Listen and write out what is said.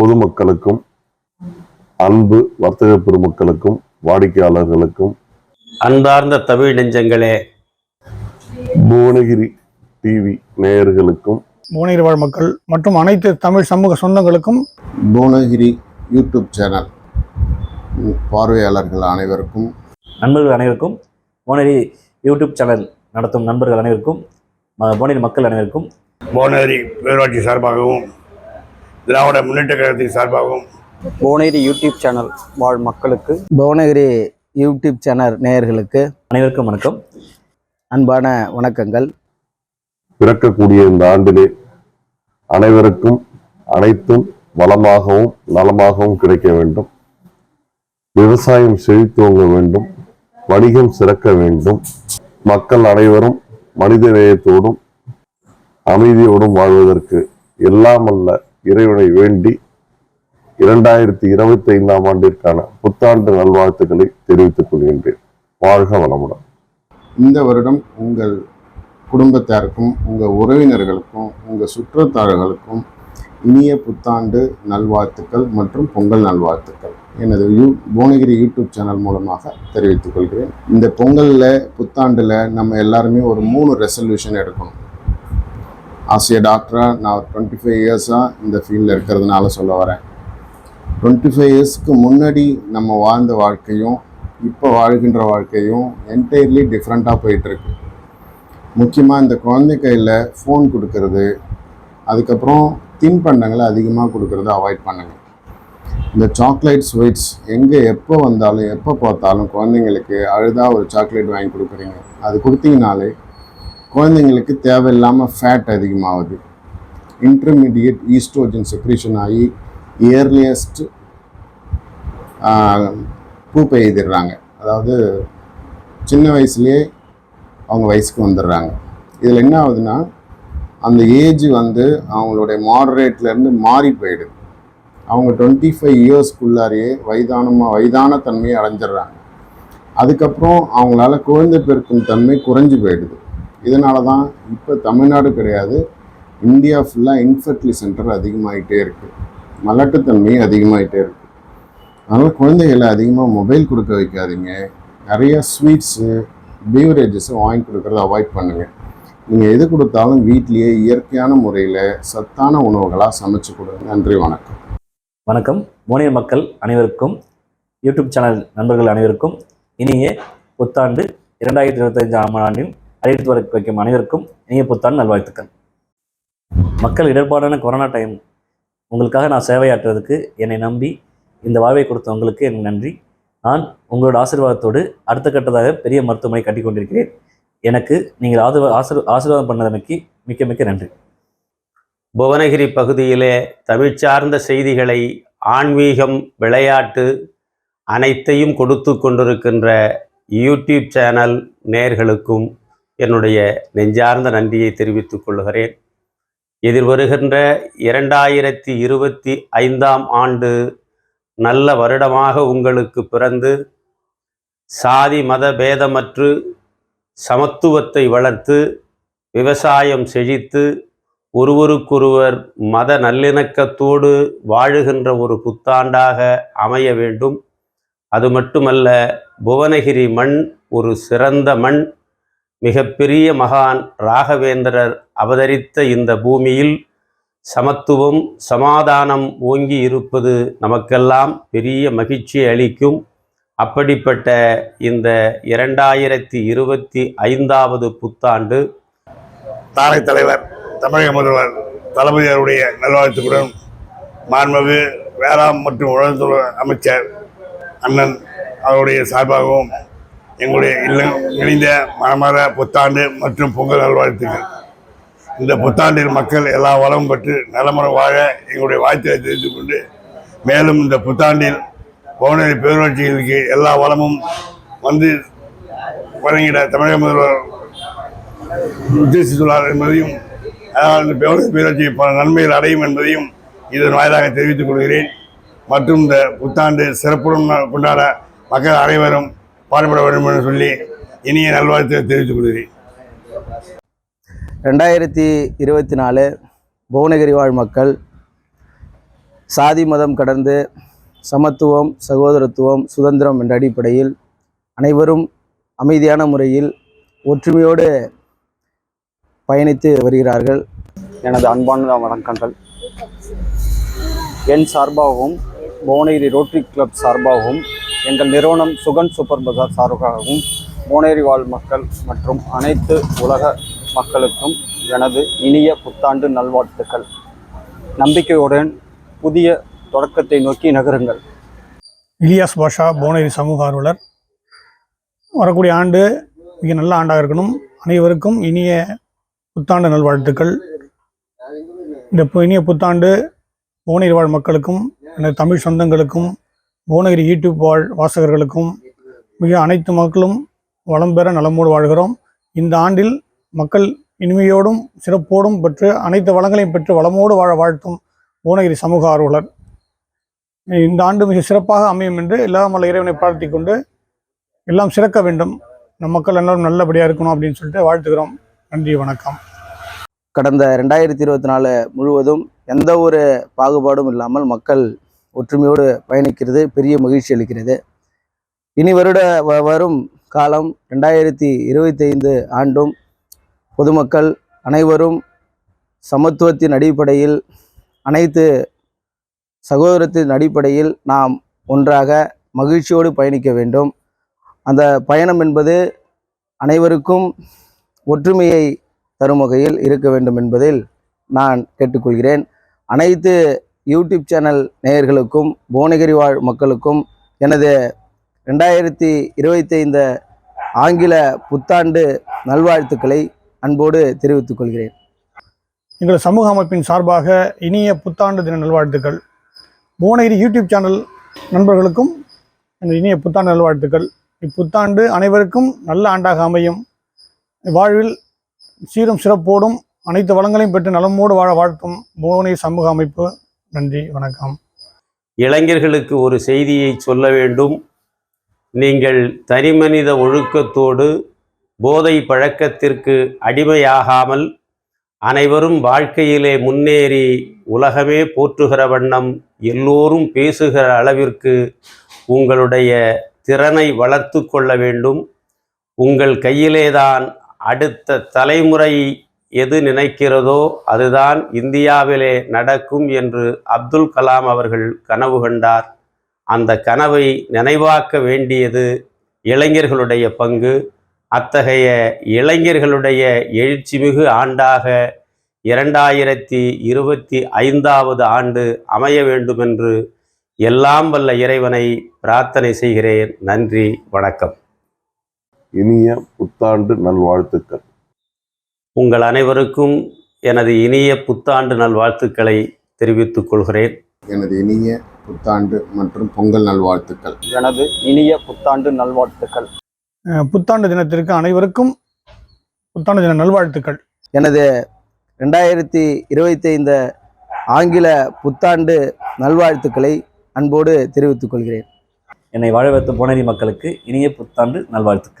பொதுமக்களுக்கும் அன்பு வர்த்தக பெருமக்களுக்கும் வாடிக்கையாளர்களுக்கும். அன்பார்ந்த தமிழ் நெஞ்சங்களே. புவனகிரி டிவி நேயர்களுக்கும். புவனகிரி வாழ் மக்கள் மற்றும் அனைத்து தமிழ் சமூக சொந்தங்களுக்கும். புவனகிரி யூடியூப் சேனல் பார்வையாளர்கள் அனைவருக்கும். நண்பர்கள் அனைவருக்கும் போனரி யூடியூப் சேனல் நடத்தும் நண்பர்கள் அனைவருக்கும் போனரி மக்கள் அனைவருக்கும். புவனகிரி பேரூராட்சி சார்பாகவும் திராவிட முன்னேற்ற கழகத்தின் சார்பாகவும் புவனகிரி யூடியூப் சேனல் வாழ் மக்களுக்கு புவனகிரி யூடியூப் சேனல் நேயர்களுக்கு அனைவருக்கும் வணக்கம். அன்பான வணக்கங்கள். பிறக்கக்கூடிய இந்த ஆண்டிலே அனைவருக்கும் அனைத்தும் வளமாகவும் நலமாகவும் கிடைக்க வேண்டும். விவசாயம் செழித்தோங்க வேண்டும். வணிகம் சிறக்க வேண்டும். மக்கள் அனைவரும் மனித நேயத்தோடும் அமைதியோடும் வாழ்வதற்கு எல்லாம் அல்ல இறைவனை வேண்டி இரண்டாயிரத்தி இருபத்தி ஐந்தாம் ஆண்டிற்கான புத்தாண்டு நல்வாழ்த்துக்களை தெரிவித்துக் கொள்கின்றேன். வாழ்க வளமுடன். இந்த வருடம் உங்கள் குடும்பத்தாருக்கும் உங்கள் உறவினர்களுக்கும் உங்கள் சுற்றத்தார்களுக்கும் இனிய புத்தாண்டு நல்வாழ்த்துக்கள் மற்றும் பொங்கல் நல்வாழ்த்துக்கள். எனது யூ புவனகிரி யூடியூப் சேனல் மூலமாக தெரிவித்துக் கொள்கிறேன். இந்த பொங்கலில் புத்தாண்டில் நம்ம எல்லாருமே ஒரு மூணு ரெசல்யூஷன் எடுக்கணும். ஆசிய டாக்டராக நான் டுவெண்ட்டி ஃபைவ் இயர்ஸாக இந்த ஃபீல்டில் இருக்கிறதுனால சொல்ல வரேன். டுவெண்ட்டி ஃபைவ் இயர்ஸ்க்கு முன்னாடி நம்ம வாழ்ந்த வாழ்க்கையும் இப்போ வாழ்கின்ற வாழ்க்கையும் என்டையர்லி டிஃப்ரெண்ட்டாக போயிட்டுருக்கு. முக்கியமாக இந்த குழந்தை கையில் ஃபோன் கொடுக்கறது அதுக்கப்புறம் தின்பண்டங்களை அதிகமாக கொடுக்கறத அவாய்ட் பண்ணுங்க. இந்த சாக்லேட் ஸ்வீட்ஸ் எங்கே எப்போ வந்தாலும் எப்போ பார்த்தாலும் குழந்தைங்களுக்கு அழுதாக ஒரு சாக்லேட் வாங்கி கொடுக்குறீங்க. அது கொடுத்தீங்கனாலே குழந்தைங்களுக்கு தேவையில்லாமல் ஃபேட் அதிகமாகுது. இன்டர்மீடியட் ஈஸ்ட்ரோஜன் செக்ரேஷன் ஆகி இயர்லியஸ்ட் பூப்பை எழுதிடுறாங்க அதாவது சின்ன வயசுலேயே அவங்க வயசுக்கு வந்துடுறாங்க. இதில் என்ன ஆகுதுன்னா அந்த ஏஜ் வந்து அவங்களுடைய மாடரேட்லேருந்து மாறி போயிடுது. அவங்க டுவெண்ட்டி ஃபைவ் இயர்ஸ்க்குள்ளாரியே வயதானமாக வயதான தன்மையை அடைஞ்சிடுறாங்க. அதுக்கப்புறம் அவங்களால குழந்தை பெருக்கும் தன்மை குறைஞ்சி போயிடுது. இதனால தான் இப்போ தமிழ்நாடு கிடையாது. இந்தியா ஃபுல்லாக இன்ஃபர்டிலி சென்டர் அதிகமாகிட்டே இருக்குது மலட்டுத்தன்மை அதிகமாகிட்டே இருக்குது அதனால் குழந்தைகளை அதிகமாக மொபைல் கொடுக்க வைக்காதீங்க. நிறைய ஸ்வீட்ஸு பீவரேஜஸை வாங்கி கொடுக்குறத அவாய்ட் பண்ணுங்கள் நீங்கள் எது கொடுத்தாலும் வீட்லேயே இயற்கையான முறையில் சத்தான உணவுகளாக சமைச்சு கொடுங்க நன்றி வணக்கம். வணக்கம். மோனியர் மக்கள் அனைவருக்கும் யூடியூப் சேனல் நண்பர்கள் அனைவருக்கும் இனிய புத்தாண்டு இரண்டாயிரத்தி இருபத்தஞ்சாம் ஆண்டில் அழைத்து வர வைக்கும் அனைவருக்கும் இனிய புத்தாண்டு நல்வாழ்த்துக்கள். மக்கள் இடர்பாடான கொரோனா டைம் உங்களுக்காக நான் சேவையாற்றுறதுக்கு என்னை நம்பி இந்த வாழ்வை கொடுத்த உங்களுக்கு எனக்கு நன்றி. நான் உங்களோட ஆசீர்வாதத்தோடு அடுத்த கட்டதாக பெரிய மருத்துவமனை கட்டி கொண்டிருக்கிறேன். எனக்கு நீங்கள் ஆதரவு ஆசீர் ஆசீர்வாதம் பண்ணதமைக்கு மிக்க மிக்க நன்றி. புவனகிரி பகுதியிலே தமிழ் சார்ந்த செய்திகளை ஆன்மீகம் விளையாட்டு அனைத்தையும் கொடுத்து கொண்டிருக்கின்ற யூடியூப் சேனல் நேர்களுக்கும் என்னுடைய நெஞ்சார்ந்த நன்றியை தெரிவித்துக் கொள்கிறேன் எதிர்வருகின்ற இரண்டாயிரத்தி இருபத்தி ஐந்தாம் ஆண்டு நல்ல வருடமாக உங்களுக்கு பிறந்து சாதி மத பேதமற்று சமத்துவத்தை வளர்த்து விவசாயம் செழித்து ஒருவருக்கொருவர் மத நல்லிணக்கத்தோடு வாழுகின்ற ஒரு புத்தாண்டாக அமைய வேண்டும். அது மட்டுமல்ல புவனகிரி மண் ஒரு சிறந்த மண். மிகப்பெரிய மகான் ராகவேந்திரர் அவதரித்த இந்த பூமியில் சமத்துவம் சமாதானம் ஓங்கி இருப்பது நமக்கெல்லாம் பெரிய மகிழ்ச்சியை அளிக்கும். அப்படிப்பட்ட இந்த இரண்டாயிரத்தி இருபத்தி ஐந்தாவது புத்தாண்டு தானை தலைவர் தமிழக முதல்வர் தளபதி அவருடைய நல்வாழ்த்துக்களுடன் மாண்புமிகு வேளாண் மற்றும் உழவுத்துறை அமைச்சர் அண்ணன் அவருடைய சார்பாகவும் எங்களுடைய இல்லம் இணைந்த மனமர புத்தாண்டு மற்றும் பொங்கல் நல்வாழ்த்துக்கள். இந்த புத்தாண்டில் மக்கள் எல்லா வளமும் பெற்று நலமுறை வாழ எங்களுடைய வாழ்த்துக்களை தெரிந்து கொண்டு மேலும் இந்த புத்தாண்டில் பவுனரி பேரூராட்சிகளுக்கு எல்லா வளமும் வந்து வழங்கிட தமிழக முதல்வர் உத்தேசித்துள்ளார் என்பதையும் அதனால் இந்த பவுனரி பேரூராட்சி பல நன்மைகள் அடையும் என்பதையும் இதன் வாயிலாக தெரிவித்துக் கொள்கிறேன். மற்றும் இந்த புத்தாண்டு சிறப்புடன் கொண்டாட மக்கள் அனைவரும் பாடுபட வேண்டும் என்று சொல்லி இனிய நல்வாழ்த்தை தெரிவித்துக் கொள்கிறேன். ரெண்டாயிரத்தி இருபத்தி நாலு புவனகிரி வாழ் மக்கள் சாதி மதம் கடந்து சமத்துவம் சகோதரத்துவம் சுதந்திரம் என்ற அடிப்படையில் அனைவரும் அமைதியான முறையில் ஒற்றுமையோடு பயணித்து வருகிறார்கள். எனது அன்பான வணக்கங்கள். என் சார்பாகவும் புவனகிரி ரோட்டரி கிளப் சார்பாகவும் எங்கள் நிறுவனம் சுகன் சூப்பர் பஜார் சார்பாகவும் புவனகிரி வாழ் மக்கள் மற்றும் அனைத்து உலக மக்களுக்கும் எனது இனிய புத்தாண்டு நல்வாழ்த்துக்கள். நம்பிக்கையுடன் புதிய தொடக்கத்தை நோக்கி நகருங்கள். இலியாஸ் பாஷா புவனகிரி சமூக ஆர்வலர். வரக்கூடிய ஆண்டு மிக நல்ல ஆண்டாக இருக்கணும். அனைவருக்கும் இனிய புத்தாண்டு நல்வாழ்த்துக்கள். இந்த பு- இனிய புத்தாண்டு புவனகிரி வாழ் மக்களுக்கும் எனது தமிழ் சொந்தங்களுக்கும் புவனகிரி யூடியூப் வாழ் வாசகர்களுக்கும் மிக அனைத்து மக்களும் வளம் பெற நலமோடு வாழ்கிறோம். இந்த ஆண்டில் மக்கள் இனிமையோடும் சிறப்போடும் பெற்று அனைத்து வளங்களையும் பெற்று வளமோடு வாழ வாழ்த்தும் புவனகிரி சமூக ஆர்வலர். இந்த ஆண்டு மிக சிறப்பாக அமையும் என்று எல்லாம் வல்ல இறைவனை பிரார்த்திக் கொண்டு எல்லாம் சிறக்க வேண்டும். நம் மக்கள் எல்லாரும் நல்லபடியாக இருக்கணும் அப்படின்னு சொல்லிட்டு வாழ்த்துக்கிறோம் நன்றி வணக்கம். கடந்த ரெண்டாயிரத்தி இருபத்தி நாலு முழுவதும் எந்த ஒரு பாகுபாடும் இல்லாமல் மக்கள் ஒற்றுமையோடு பயணிக்கிறது பெரிய மகிழ்ச்சி அளிக்கிறது. இனி வருட வ- வரும் காலம் ரெண்டாயிரத்தி இருபத்தைந்து ஆண்டும் பொதுமக்கள் அனைவரும் சமத்துவத்தின் அடிப்படையில் அனைத்து சகோதரத்தின் அடிப்படையில் நாம் ஒன்றாக மகிழ்ச்சியோடு பயணிக்க வேண்டும். அந்த பயணம் என்பது அனைவருக்கும் ஒற்றுமையை தரும் வகையில் இருக்க வேண்டும் என்பதில் நான் கேட்டுக்கொள்கிறேன். அனைத்து யூடியூப் சேனல் நேயர்களுக்கும் புவனகிரி வாழ் மக்களுக்கும் எனது ரெண்டாயிரத்தி இருபத்தைந்து ஆங்கில புத்தாண்டு நல்வாழ்த்துக்களை அன்போடு தெரிவித்துக் கொள்கிறேன். எங்கள் சமூக அமைப்பின் சார்பாக இனிய புத்தாண்டு தின நல்வாழ்த்துக்கள். புவனகிரி யூடியூப் சேனல் நண்பர்களுக்கும் எனது இனிய புத்தாண்டு நல்வாழ்த்துக்கள். இப்புத்தாண்டு அனைவருக்கும் நல்ல ஆண்டாக அமையும். வாழ்வில் சீரும் சிறப்போடும் அனைத்து வளங்களையும் பெற்று நலமோடு வாழ வாழ்த்தும் புவனகிரி சமூக அமைப்பு. நன்றி வணக்கம். இளைஞர்களுக்கு ஒரு செய்தியை சொல்ல வேண்டும். நீங்கள் தனிமனித ஒழுக்கத்தோடு போதை பழக்கத்திற்கு அடிமையாகாமல் அனைவரும் வாழ்க்கையிலே முன்னேறி உலகமே போற்றுகிற வண்ணம் எல்லோரும் பேசுகிற அளவிற்கு உங்களுடைய திறனை வளர்த்து கொள்ள வேண்டும். உங்கள் கையிலேதான் அடுத்த தலைமுறை எது நினைக்கிறதோ அதுதான் இந்தியாவிலே நடக்கும் என்று அப்துல் கலாம் அவர்கள் கனவு கண்டார். அந்த கனவை நினைவாக்க வேண்டியது இளைஞர்களுடைய பங்கு. அத்தகைய இளைஞர்களுடைய எழுச்சிமிகு ஆண்டாக இரண்டாயிரத்தி இருபத்தி ஐந்தாவது ஆண்டு அமைய வேண்டுமென்று எல்லாம் வல்ல இறைவனை பிரார்த்தனை செய்கிறேன். நன்றி வணக்கம். இனிய புத்தாண்டு நல்வாழ்த்துக்கள். உங்கள் அனைவருக்கும் எனது இனிய புத்தாண்டு நல்வாழ்த்துக்களை தெரிவித்துக் கொள்கிறேன். எனது இனிய புத்தாண்டு மற்றும் பொங்கல் நல்வாழ்த்துக்கள். எனது இனிய புத்தாண்டு நல்வாழ்த்துக்கள். புத்தாண்டு தினத்திற்கு அனைவருக்கும் புத்தாண்டு தின நல்வாழ்த்துக்கள். எனது ரெண்டாயிரத்தி இருபத்தைந்து ஆங்கில புத்தாண்டு நல்வாழ்த்துக்களை அன்போடு தெரிவித்துக் கொள்கிறேன். என்னை வாழ வைத்த புவனகிரி மக்களுக்கு இனிய புத்தாண்டு நல்வாழ்த்துக்கள்.